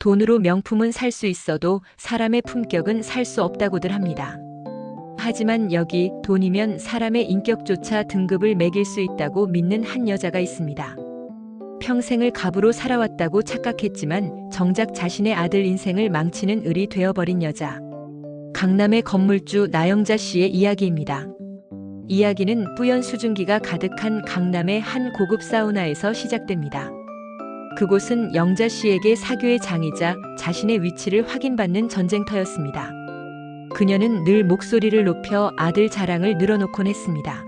돈으로 명품은 살 수 있어도 사람의 품격은 살 수 없다고들 합니다. 하지만 여기 돈이면 사람의 인격조차 등급을 매길 수 있다고 믿는 한 여자가 있습니다. 평생을 갑으로 살아왔다고 착각했지만 정작 자신의 아들 인생을 망치는 을이 되어버린 여자. 강남의 건물주 나영자 씨의 이야기입니다. 이야기는 뿌연 수증기가 가득한 강남의 한 고급 사우나에서 시작됩니다. 그곳은 영자 씨에게 사교의 장이자 자신의 위치를 확인받는 전쟁터였습니다. 그녀는 늘 목소리를 높여 아들 자랑을 늘어놓곤 했습니다.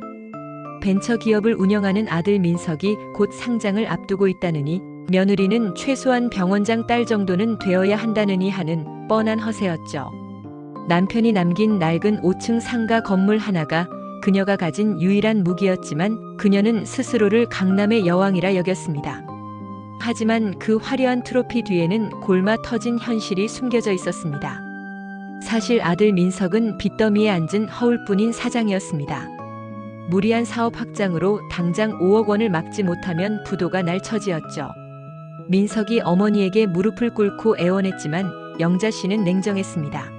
벤처 기업을 운영하는 아들 민석이 곧 상장을 앞두고 있다느니 며느리는 최소한 병원장 딸 정도는 되어야 한다느니 하는 뻔한 허세였죠. 남편이 남긴 낡은 5층 상가 건물 하나가 그녀가 가진 유일한 무기였지만 그녀는 스스로를 강남의 여왕이라 여겼습니다. 하지만 그 화려한 트로피 뒤에는 골마 터진 현실이 숨겨져 있었습니다. 사실 아들 민석은 빚더미에 앉은 허울뿐인 사장이었습니다. 무리한 사업 확장으로 당장 5억 원을 막지 못하면 부도가 날 처지였죠. 민석이 어머니에게 무릎을 꿇고 애원했지만 영자 씨는 냉정했습니다.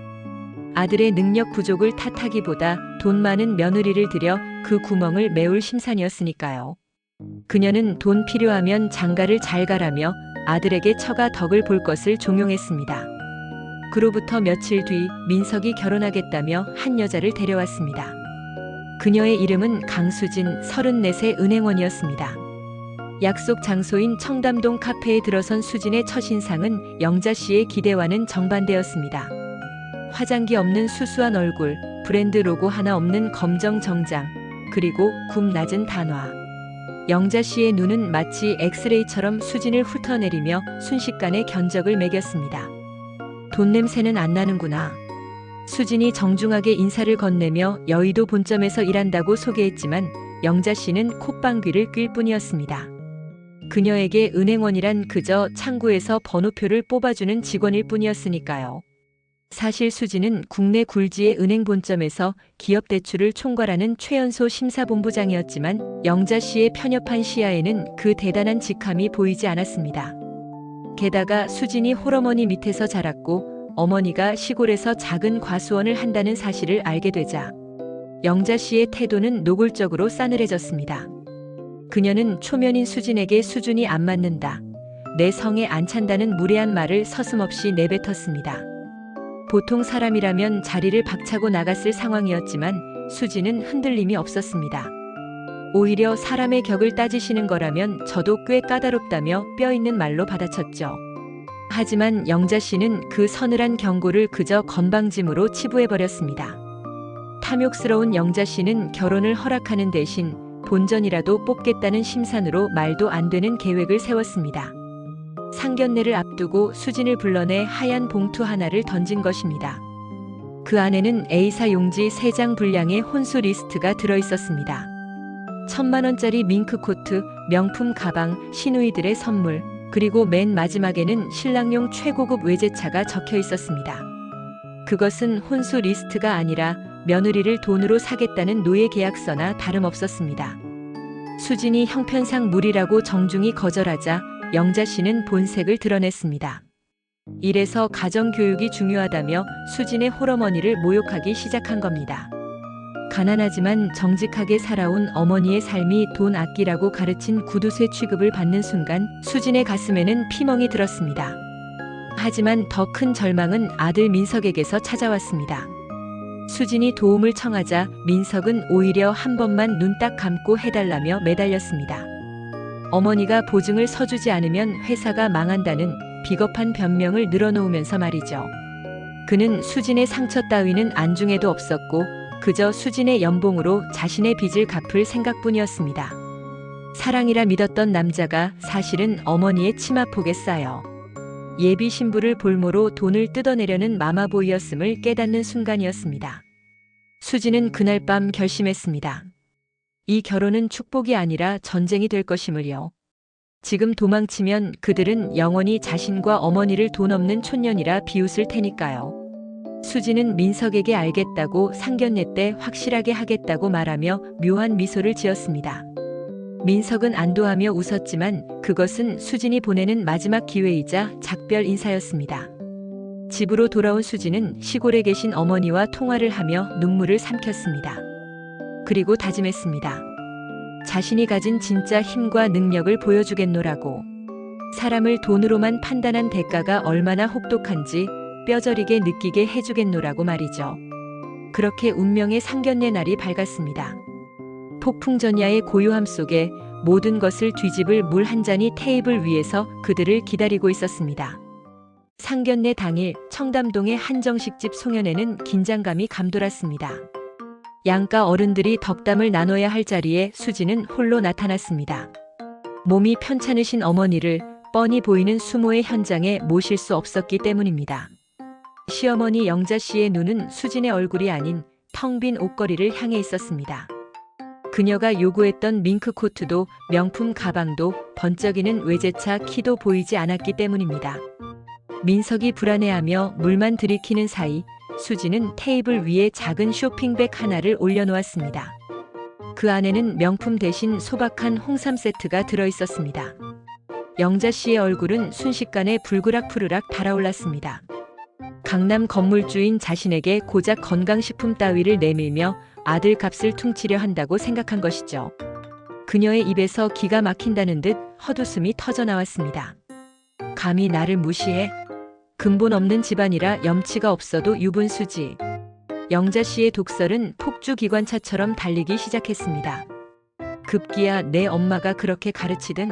아들의 능력 부족을 탓하기보다 돈 많은 며느리를 들여 그 구멍을 메울 심산이었으니까요. 그녀는 돈 필요하면 장가를 잘 가라며 아들에게 처가 덕을 볼 것을 종용했습니다. 그로부터 며칠 뒤 민석이 결혼하겠다며 한 여자를 데려왔습니다. 그녀의 이름은 강수진 34세 은행원이었습니다. 약속 장소인 청담동 카페에 들어선 수진의 첫인상은 영자 씨의 기대와는 정반대였습니다. 화장기 없는 수수한 얼굴, 브랜드 로고 하나 없는 검정 정장, 그리고 굽 낮은 단화. 영자 씨의 눈은 마치 엑스레이처럼 수진을 훑어내리며 순식간에 견적을 매겼습니다. 돈 냄새는 안 나는구나. 수진이 정중하게 인사를 건네며 여의도 본점에서 일한다고 소개했지만 영자 씨는 콧방귀를 낄 뿐이었습니다. 그녀에게 은행원이란 그저 창구에서 번호표를 뽑아주는 직원일 뿐이었으니까요. 사실 수진은 국내 굴지의 은행 본점에서 기업 대출을 총괄하는 최연소 심사본부장이었지만 영자 씨의 편협한 시야에는 그 대단한 직함이 보이지 않았습니다. 게다가 수진이 홀어머니 밑에서 자랐고 어머니가 시골에서 작은 과수원을 한다는 사실을 알게 되자 영자 씨의 태도는 노골적으로 싸늘해졌습니다. 그녀는 초면인 수진에게 수준이 안 맞는다. 내 성에 안 찬다는 무례한 말을 서슴없이 내뱉었습니다. 보통 사람이라면 자리를 박차고 나갔을 상황이었지만 수진은 흔들림이 없었습니다. 오히려 사람의 격을 따지시는 거라면 저도 꽤 까다롭다며 뼈 있는 말로 받아쳤죠. 하지만 영자 씨는 그 서늘한 경고를 그저 건방짐으로 치부해버렸습니다. 탐욕스러운 영자 씨는 결혼을 허락하는 대신 본전이라도 뽑겠다는 심산으로 말도 안 되는 계획을 세웠습니다. 상견례를 앞두고 수진을 불러내 하얀 봉투 하나를 던진 것입니다. 그 안에는 A사 용지 3장 분량의 혼수 리스트가 들어 있었습니다. 천만 원짜리 밍크 코트, 명품 가방, 시누이들의 선물, 그리고 맨 마지막에는 신랑용 최고급 외제차가 적혀 있었습니다. 그것은 혼수 리스트가 아니라 며느리를 돈으로 사겠다는 노예 계약서나 다름없었습니다. 수진이 형편상 무리라고 정중히 거절하자 영자 씨는 본색을 드러냈습니다. 이래서 가정교육이 중요하다며 수진의 홀어머니를 모욕하기 시작한 겁니다. 가난하지만 정직하게 살아온 어머니의 삶이 돈 아끼라고 가르친 구두쇠 취급을 받는 순간 수진의 가슴에는 피멍이 들었습니다. 하지만 더 큰 절망은 아들 민석에게서 찾아왔습니다. 수진이 도움을 청하자 민석은 오히려 한 번만 눈 딱 감고 해달라며 매달렸습니다. 어머니가 보증을 서주지 않으면 회사가 망한다는 비겁한 변명을 늘어놓으면서 말이죠. 그는 수진의 상처 따위는 안중에도 없었고 그저 수진의 연봉으로 자신의 빚을 갚을 생각뿐이었습니다. 사랑이라 믿었던 남자가 사실은 어머니의 치마폭에 쌓여 예비 신부를 볼모로 돈을 뜯어내려는 마마보이였음을 깨닫는 순간이었습니다. 수진은 그날 밤 결심했습니다. 이 결혼은 축복이 아니라 전쟁이 될 것임을요. 지금 도망치면 그들은 영원히 자신과 어머니를 돈 없는 촌년이라 비웃을 테니까요. 수지는 민석에게 알겠다고 상견례 때 확실하게 하겠다고 말하며 묘한 미소를 지었습니다. 민석은 안도하며 웃었지만 그것은 수진이 보내는 마지막 기회이자 작별 인사였습니다. 집으로 돌아온 수진은 시골에 계신 어머니와 통화를 하며 눈물을 삼켰습니다. 그리고 다짐했습니다. 자신이 가진 진짜 힘과 능력을 보여주겠노라고. 사람을 돈으로만 판단한 대가가 얼마나 혹독한지 뼈저리게 느끼게 해주겠노라고 말이죠. 그렇게 운명의 상견례 날이 밝았습니다. 폭풍전야의 고요함 속에 모든 것을 뒤집을 물 한 잔이 테이블 위에서 그들을 기다리고 있었습니다. 상견례 당일 청담동의 한정식집 송년회는 긴장감이 감돌았습니다. 양가 어른들이 덕담을 나눠야 할 자리에 수지는 홀로 나타났습니다. 몸이 편찮으신 어머니를 뻔히 보이는 수모의 현장에 모실 수 없었기 때문입니다. 시어머니 영자 씨의 눈은 수진의 얼굴이 아닌 텅 빈 옷걸이를 향해 있었습니다. 그녀가 요구했던 밍크 코트도 명품 가방도 번쩍이는 외제차 키도 보이지 않았기 때문입니다. 민석이 불안해하며 물만 들이키는 사이 수지는 테이블 위에 작은 쇼핑백 하나를 올려놓았습니다. 그 안에는 명품 대신 소박한 홍삼 세트가 들어 있었습니다. 영자 씨의 얼굴은 순식간에 불그락푸르락 달아올랐습니다. 강남 건물주인 자신에게 고작 건강식품 따위를 내밀며 아들 값을 퉁치려 한다고 생각한 것이죠. 그녀의 입에서 기가 막힌다는 듯 헛웃음이 터져 나왔습니다. 감히 나를 무시해? 근본 없는 집안이라 염치가 없어도 유분수지. 영자 씨의 독설은 폭주 기관차처럼 달리기 시작했습니다. 급기야 내 엄마가 그렇게 가르치든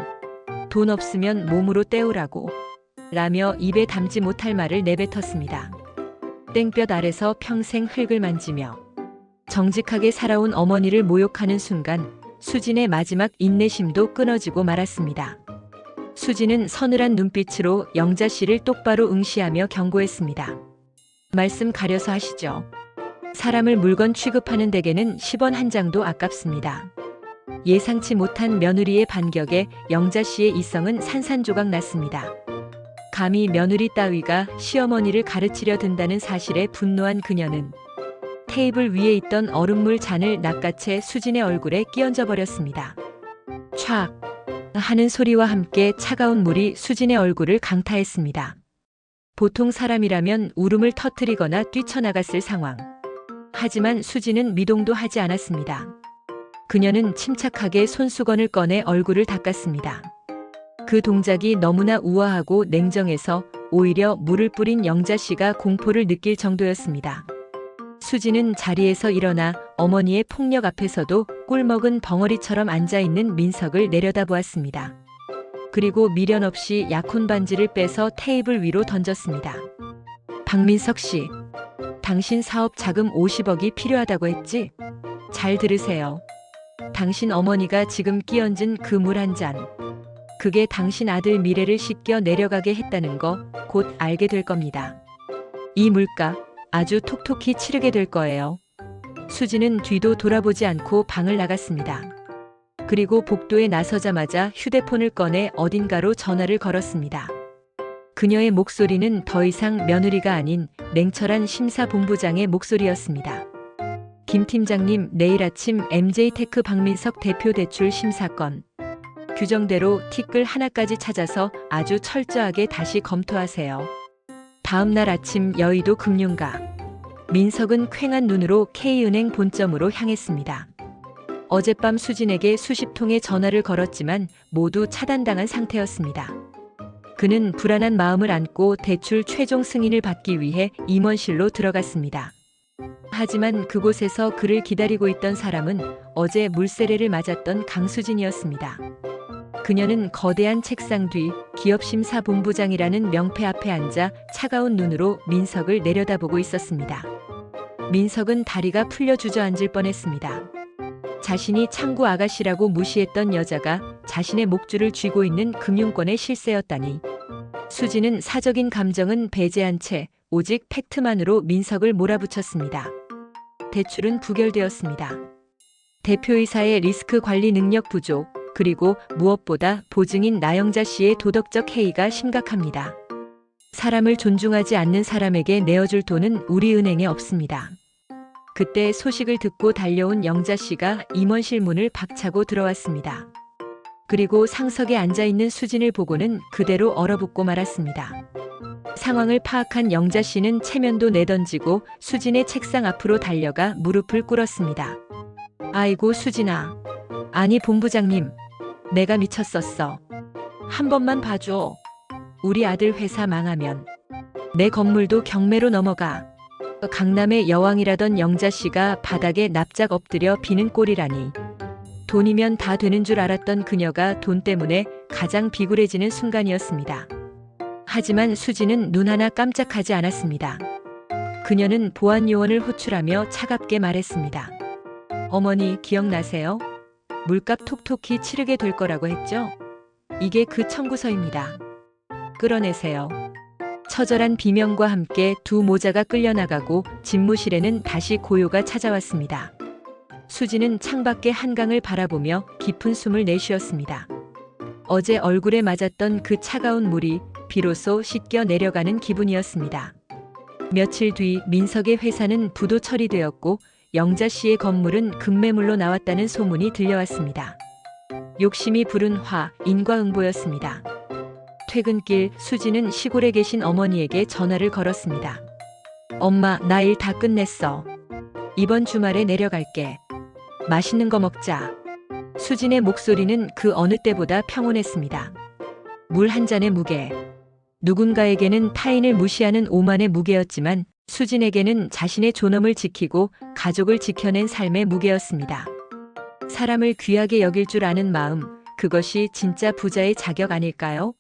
돈 없으면 몸으로 때우라고 라며 입에 담지 못할 말을 내뱉었습니다. 땡볕 아래서 평생 흙을 만지며 정직하게 살아온 어머니를 모욕하는 순간 수진의 마지막 인내심도 끊어지고 말았습니다. 수진은 서늘한 눈빛으로 영자 씨를 똑바로 응시하며 경고했습니다. 말씀 가려서 하시죠. 사람을 물건 취급하는 댁에는 10원 한 장도 아깝습니다. 예상치 못한 며느리의 반격에 영자 씨의 이성은 산산조각 났습니다. 감히 며느리 따위가 시어머니를 가르치려 든다는 사실에 분노한 그녀는 테이블 위에 있던 얼음물 잔을 낚아채 수진의 얼굴에 끼얹어 버렸습니다. 촥 하는 소리와 함께 차가운 물이 수진의 얼굴을 강타했습니다. 보통 사람이라면 울음을 터뜨리거나 뛰쳐나갔을 상황. 하지만 수진은 미동도 하지 않았습니다. 그녀는 침착하게 손수건을 꺼내 얼굴을 닦았습니다. 그 동작이 너무나 우아하고 냉정해서 오히려 물을 뿌린 영자 씨가 공포를 느낄 정도였습니다. 수지는 자리에서 일어나 어머니의 폭력 앞에서도 꿀 먹은 벙어리처럼 앉아있는 민석을 내려다보았습니다. 그리고 미련 없이 약혼 반지를 빼서 테이블 위로 던졌습니다. 박민석 씨, 당신 사업 자금 50억이 필요하다고 했지? 잘 들으세요. 당신 어머니가 지금 끼얹은 그 물 한 잔. 그게 당신 아들 미래를 씻겨 내려가게 했다는 거 곧 알게 될 겁니다. 이 물가 아주 톡톡히 치르게 될 거예요. 수지는 뒤도 돌아보지 않고 방을 나갔습니다. 그리고 복도에 나서자마자 휴대폰을 꺼내 어딘가로 전화를 걸었습니다. 그녀의 목소리는 더 이상 며느리가 아닌 냉철한 심사본부장의 목소리였습니다. 김 팀장님, 내일 아침 MJ테크 박민석 대표 대출 심사건. 규정대로 티끌 하나까지 찾아서 아주 철저하게 다시 검토하세요. 다음 날 아침 여의도 금융가. 민석은 퀭한 눈으로 K은행 본점으로 향했습니다. 어젯밤 수진에게 수십 통의 전화를 걸었지만 모두 차단당한 상태였습니다. 그는 불안한 마음을 안고 대출 최종 승인을 받기 위해 임원실로 들어갔습니다. 하지만 그곳에서 그를 기다리고 있던 사람은 어제 물세례를 맞았던 강수진이었습니다. 그녀는 거대한 책상 뒤 기업심사본부장이라는 명패 앞에 앉아 차가운 눈으로 민석을 내려다보고 있었습니다. 민석은 다리가 풀려 주저앉을 뻔했습니다. 자신이 창구 아가씨라고 무시했던 여자가 자신의 목줄을 쥐고 있는 금융권의 실세였다니. 수지는 사적인 감정은 배제한 채 오직 팩트만으로 민석을 몰아붙였습니다. 대출은 부결되었습니다. 대표이사의 리스크 관리 능력 부족, 그리고 무엇보다 보증인 나영자 씨의 도덕적 해이가 심각합니다. 사람을 존중하지 않는 사람에게 내어줄 돈은 우리 은행에 없습니다. 그때 소식을 듣고 달려온 영자 씨가 임원실 문을 박차고 들어왔습니다. 그리고 상석에 앉아 있는 수진을 보고는 그대로 얼어붙고 말았습니다. 상황을 파악한 영자 씨는 체면도 내던지고 수진의 책상 앞으로 달려가 무릎을 꿇었습니다. 아이고 수진아. 아니 본부장님. 내가 미쳤었어. 한 번만 봐줘. 우리 아들 회사 망하면 내 건물도 경매로 넘어가. 강남의 여왕이라던 영자 씨가 바닥에 납작 엎드려 비는 꼴이라니. 돈이면 다 되는 줄 알았던 그녀가 돈 때문에 가장 비굴해지는 순간이었습니다. 하지만 수지는 눈 하나 깜짝하지 않았습니다. 그녀는 보안 요원을 호출하며 차갑게 말했습니다. 어머니 기억나세요? 물값 톡톡히 치르게 될 거라고 했죠? 이게 그 청구서입니다. 끌어내세요. 처절한 비명과 함께 두 모자가 끌려나가고 집무실에는 다시 고요가 찾아왔습니다. 수지는 창밖의 한강을 바라보며 깊은 숨을 내쉬었습니다. 어제 얼굴에 맞았던 그 차가운 물이 비로소 씻겨 내려가는 기분이었습니다. 며칠 뒤 민석의 회사는 부도 처리되었고 영자 씨의 건물은 급매물로 나왔다는 소문이 들려왔습니다. 욕심이 부른 화 인과응보였습니다. 퇴근길 수지는 시골에 계신 어머니에게 전화를 걸었습니다. 엄마, 나 일 다 끝냈어. 이번 주말에 내려갈게. 맛있는 거 먹자. 수진의 목소리는 그 어느 때보다 평온했습니다. 물 한 잔의 무게. 누군가에게는 타인을 무시하는 오만의 무게였지만 수진에게는 자신의 존엄을 지키고 가족을 지켜낸 삶의 무게였습니다. 사람을 귀하게 여길 줄 아는 마음, 그것이 진짜 부자의 자격 아닐까요?